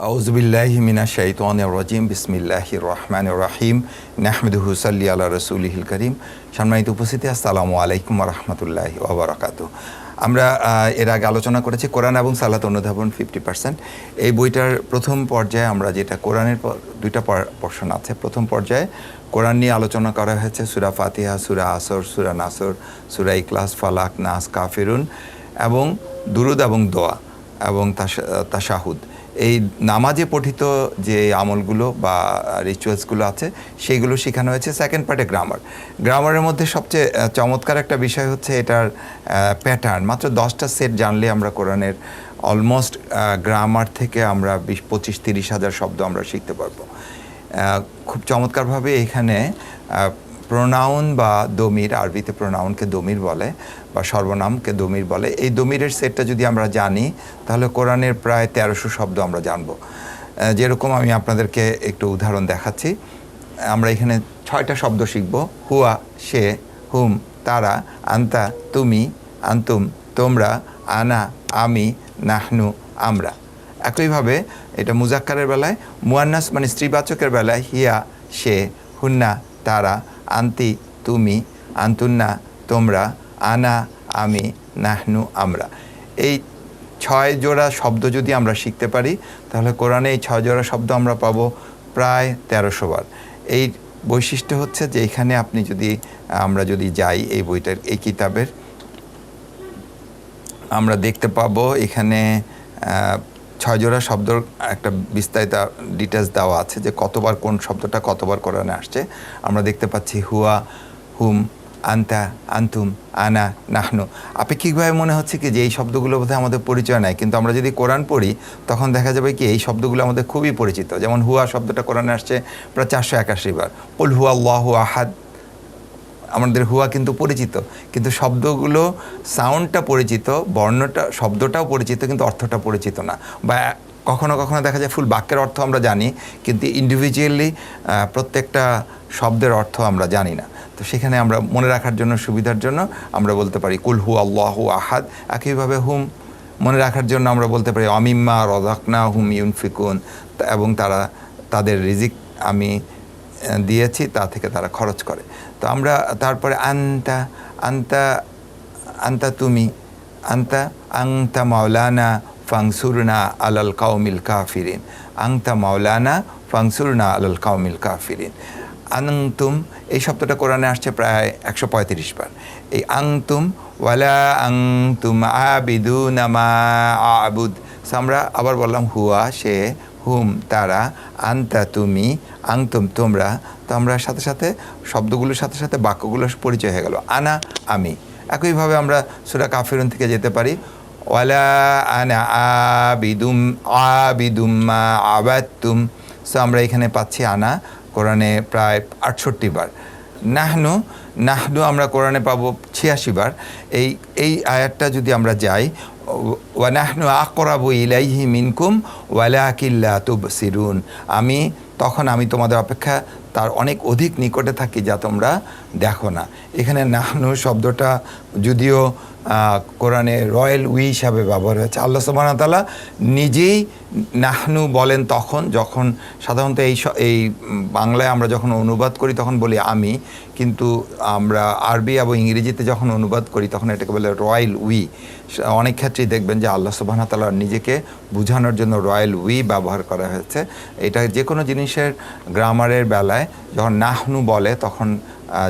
আউজবিল্লাহি মিনা শাইতান রাজিম বিসমিল্লাহি রহমান রাহিম নাহমেদুহু সাল্লি আল্লাহ রসুলহিল করিম সম্মানিত উপস্থিতি, আসসালামু আলাইকুম রহমতুল্লাহি ওবরাকাত আমরা এর আগে আলোচনা করেছি কোরআন এবং সালাত অনুধাবন ফিফটি পার্সেন্ট এই বইটার প্রথম পর্যায়ে আমরা যেটা কোরআনের দুইটা পর্ষণ আছে। প্রথম পর্যায়ে কোরআন নিয়ে আলোচনা করা হয়েছে, সুরা ফাতিহা, সুরা আসর, সুরা নাসর, সুরা ইকলাস ফালাক, নাস, কাফিরুন এবং দুরুদ এবং দোয়া এবং তাশা- তাশাহুদ। এই নামাজে পঠিত যে আমলগুলো বা রিচুয়ালসগুলো আছে সেইগুলো শেখানো হয়েছে সেকেন্ড পার্টে গ্রামার গ্রামারের মধ্যে সবচেয়ে চমৎকার একটা বিষয় হচ্ছে এটার প্যাটার্ন মাত্র দশটা সেট জানলে আমরা কোরআনের অলমোস্ট গ্রামার থেকে আমরা বিশ, পঁচিশ, তিরিশ হাজার শব্দ আমরা শিখতে পারব। খুব চমৎকারভাবে এখানে প্রোনাউন বা দমির, আরবিতে প্রোনাউনকে দমির বলে বা সর্বনামকে দমির বলে। এই দমিরের সেটটা যদি আমরা জানি, তাহলে কোরআনের প্রায় তেরোশো শব্দ আমরা জানব। যেরকম আমি আপনাদেরকে একটু উদাহরণ দেখাচ্ছি। আমরা এখানে ছয়টা শব্দ শিখব। হুয়া, সে, হুম, তারা, আন্তা, তুমি, আন্তুম, তোমরা, আনা, আমি, নাহনু, আমরা। একইভাবে এটা মুজাক্কারের বেলায়, মুয়ান্নাস মানে স্ত্রীবাচকের বেলায়, হিয়া, সে, হুন্না, তারা আন্তি, তুমি, আন্তুন্না, তোমরা, আনা, আমি, নাহনু, আমরা। এই ছয় জোড়া শব্দ যদি আমরা শিখতে পারি, তাহলে কোরআনে এই ছয় জোড়া শব্দ আমরা পাবো প্রায় তেরোশো বার। এই বৈশিষ্ট্য হচ্ছে যে এখানে আপনি যদি, আমরা যদি যাই এই বইটার, এই কিতাবের, আমরা দেখতে পাবো এখানে ছয় জোড়া শব্দর একটা বিস্তারিত ডিটেলস দেওয়া আছে যে কতবার কোন শব্দটা কতবার কোরআনে আসছে। আমরা দেখতে পাচ্ছি হুয়া, হুম, আন্তা, আন্তুম, আনা, নাহনু। আপেক্ষিকভাবে মনে হচ্ছে কি যে এই শব্দগুলো বোধহয় আমাদের পরিচয় নাই, কিন্তু আমরা যদি কোরআন পড়ি, তখন দেখা যাবে কি এই শব্দগুলো আমাদের খুবই পরিচিত। যেমন হুয়া শব্দটা কোরআনে আসছে প্রায় চারশো একাশি বার। কুল হুয়া আল্লাহ আহাদ। আমাদের হুয়া কিন্তু পরিচিত, কিন্তু শব্দগুলো সাউন্ডটা পরিচিত, বর্ণটা, শব্দটাও পরিচিত, কিন্তু অর্থটা পরিচিত না। বা কখনো কখনো দেখা যায় ফুল বাক্যের অর্থ আমরা জানি, কিন্তু ইন্ডিভিজুয়ালি প্রত্যেকটা শব্দের অর্থ আমরা জানি না। তো সেখানে আমরা মনে রাখার জন্য, সুবিধার জন্য আমরা বলতে পারি, কুল হু আল্লাহ আহাদ। একইভাবে হুম, মনে রাখার জন্য আমরা বলতে পারি, অমিম্মা রদাকনা হুম ইউনফিকুন এবং তারা, তাদের রিজিক আমি দিয়েছি, তা থেকে তারা খরচ করে। তো আমরা তারপরে আন্তা আন্তা আন্তা তুমি, আন্তা, আংতা মাওলানা ফাংসুরনা আলাল কাউমিল কাফিরিন। আংতা মাওলানা ফাংসুরনা আলাল কাউমিল কাফিরিন। আনংতুম, এই শব্দটা কোরআনে আসছে প্রায় একশো পঁয়ত্রিশ বার। এই আংতুম ওয়ালা আংতুম আবিদু নামা আবুদ। আমরা আবার বললাম, হুয়া সে হুম, তারা, আন্তা তুমি, আংতুম তোমরা তো আমরা সাথে সাথে শব্দগুলোর সাথে সাথে বাক্যগুলোর পরিচয় হয়ে গেল। আনা, আমি। একইভাবে আমরা সুরা কাফিরুন থেকে যেতে পারি। ওয়ালা আনা আবিদুম আবিদুম মা আবাতুম সো আমরা এখানে পাচ্ছি আনা, কোরআনে প্রায় আটষট্টি বার। নাহনু নাহনু আমরা কোরআনে পাবো ছিয়াশি বার। এই এই আয়াতটা যদি আমরা যাই ওয়ানাহনু আকরাবু ইলাইহি মিনকুম ওয়ালাকিল্লা তুবসিরুন। আমি তখন আমি তোমাদের অপেক্ষা তার অনেক অধিক নিকটে থাকি যা তোমরা দেখো না। এখানে নাহনু শব্দটা যদিও কোরআনে রয়্যাল উই হিসাবে ব্যবহার হয়েছে। আল্লাহ তাআলা নিজেই নাহনু বলেন তখন, যখন সাধারণত এই এই বাংলায় আমরা যখন অনুবাদ করি তখন বলি আমি, কিন্তু আমরা আরবি এবং ইংরেজিতে যখন অনুবাদ করি তখন এটাকে বলে রয়্যাল উই। অনেক ক্ষেত্রেই দেখবেন যে আল্লাহ তাআলা নিজেকে বোঝানোর জন্য রয়্যাল উই ব্যবহার করা হয়েছে। এটা যে কোনো জিনিসের গ্রামারের বেলায় যখন নাহনু বলে, তখন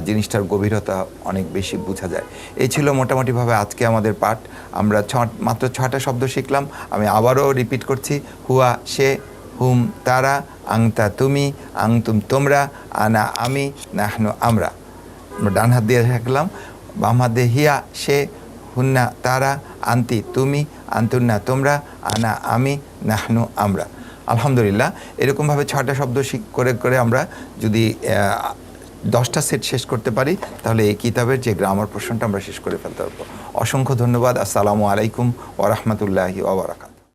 জিনিসটার গভীরতা অনেক বেশি বোঝা যায়। এই ছিল মোটামুটিভাবে আজকে আমাদের পাঠ। আমরা ছ মাত্র ছটা শব্দ শিখলাম। আমি আবারও রিপিট করছি। হুয়া সে, হুম তারা আংতা তুমি আংতুম তোমরা, আনা আমি, নাহনু আমরা। আমরা ডান হাত দিয়ে থাকলাম। বাম হাত দিয়ে হিয়া সে, হুন্না তারা, আন্তি তুমি, আন্তুন্না তোমরা, আনা আমি, নাহনু আমরা। আলহামদুলিল্লাহ, এরকমভাবে ছটা শব্দ শিখ, করে করে আমরা যদি দশটা সেট শেষ করতে পারি, তাহলে এই কিতাবের যে গ্রামার প্রশ্নটা আমরা শেষ করে ফেলতে পারব। অসংখ্য ধন্যবাদ, আসসালামু আলাইকুম ওরহমতুল্লাহি ওবরাকাত